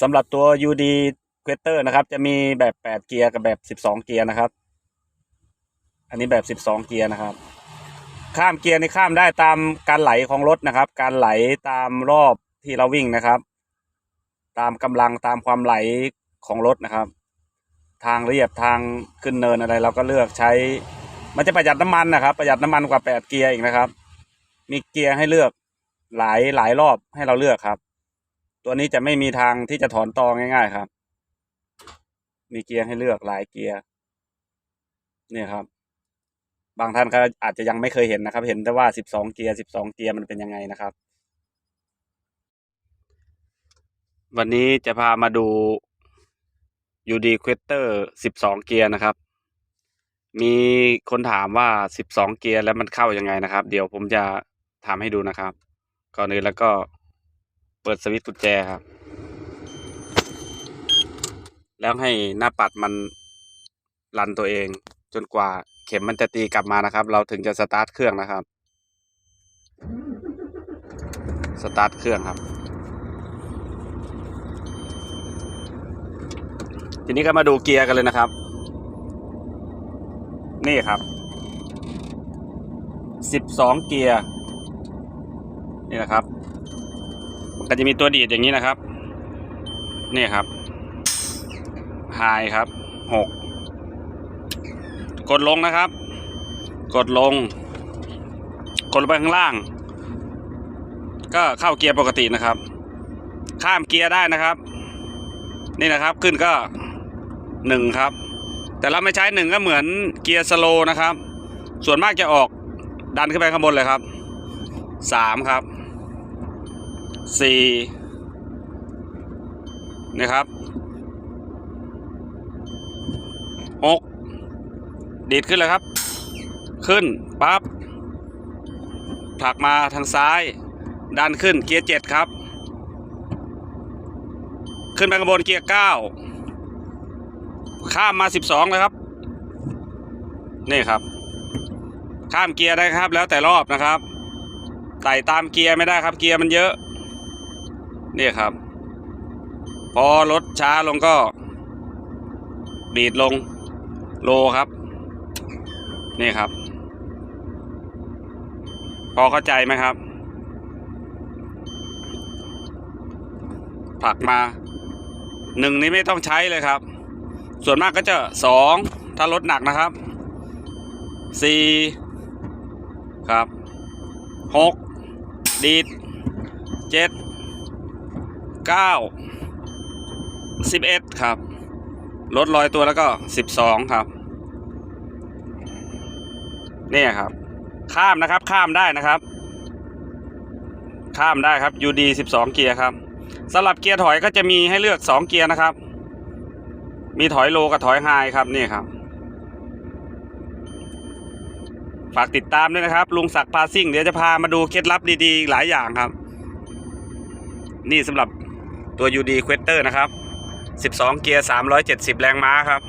สำหรับตัว UD q u e t e r นะครับ จะมีแบบ 8 เกียร์กับแบบ 12 เกียร์นะครับ อันนี้แบบ 12 เกียร์นะครับ ข้ามเกียร์นี่ข้ามได้ตามการไหลของรถนะครับ การไหลตามรอบที่เราวิ่งนะครับ ตามกำลังตามความไหลของรถนะครับ ทางเรียบทางขึ้นเนินอะไร เราก็เลือกใช้ มันจะประหยัดน้ำมันนะครับ ประหยัดน้ำมันกว่า 8 เกียร์อีกนะครับ มีเกียร์ให้เลือกหลายหลายรอบให้เราเลือกครับ ตัวนี้จะไม่มีทางที่จะถอนตอง่าย ๆ ครับ มีเกียร์ให้เลือกหลายเกียร์เนี่ยครับ บางท่านก็อาจจะยังไม่เคยเห็นนะครับ เห็นแต่ว่าสิบสองเกียร์สิบสองเกียร์มันเป็นยังไงนะครับ วันนี้จะพามาดู UD Quester สิบสองเกียร์นะครับ มีคนถามว่าสิบสองเกียร์แล้วมันเข้ายังไงนะครับ เดี๋ยวผมจะทำให้ดูนะครับ ก่อนอื่นแล้วก็ เปิดสวิตช์กุญแจครับ แล้วให้หน้าปัดมันรันตัวเอง จนกว่าเข็มมันจะตีกลับมานะครับ เราถึงจะสตาร์ทเครื่องนะครับ สตาร์ทเครื่องครับ ทีนี้ก็มาดูเกียร์กันเลยนะครับ นี่ครับสิบสองเกียร์ นี่นะครับ ก็จะมีตัวดีดอย่างนี้นะครับ นี่ครับไฮครับหกกดลงนะครับ กดลง กดลงไปข้างล่าง ก็เข้าเกียร์ปกตินะครับ ข้ามเกียร์ได้นะครับ นี่นะครับขึ้นก็หนึ่งครับ แต่เราไม่ใช้หนึ่งก็เหมือนเกียร์สโลนะครับ ส่วนมากจะออกดันขึ้นไปข้างบนเลยครับสามครับ สี่นะครับหกดีดขึ้นเลยครับ ขึ้นปั๊บผลักมาทางซ้าย ดันขึ้นเกียร์เจ็ดครับ ขึ้นไปข้างบนเกียร์เก้าข้ามมาสิบสองเลยครับ นี่ครับ ข้ามเกียร์ได้ครับแล้วแต่รอบนะครับไต่ตามเกียร์ไม่ได้ครับเกียร์มันเยอะ นี่ครับ พอรถช้าลงก็ดีดลงโลครับ นี่ครับ พอเข้าใจไหมครับผลักมาหนึ่งนี้ไม่ต้องใช้เลยครับ ส่วนมากก็จะสองถ้ารถหนักนะครับสี่ครับหกดีดเจ็ด เก้าสิบเอ็ดครับลดลอยตัวแล้วก็สิบสองครับนี่ครับ ข้ามนะครับข้ามได้นะครับ ข้ามได้ครับ UD สิบสองเกียร์ครับสำหรับเกียร์ถอยก็จะมีให้เลือกสองเกียร์นะครับ มีถอยโลกับถอยไฮครับนี่ครับ ฝากติดตามด้วยนะครับ ลุงศักดิ์พาซิ่งเดี๋ยวจะพามาดูเคล็ดลับดีๆ หลายอย่างครับ นี่สำหรับ ตัว UD Quester นะครับ 12 เกียร์ 370 แรงม้าครับ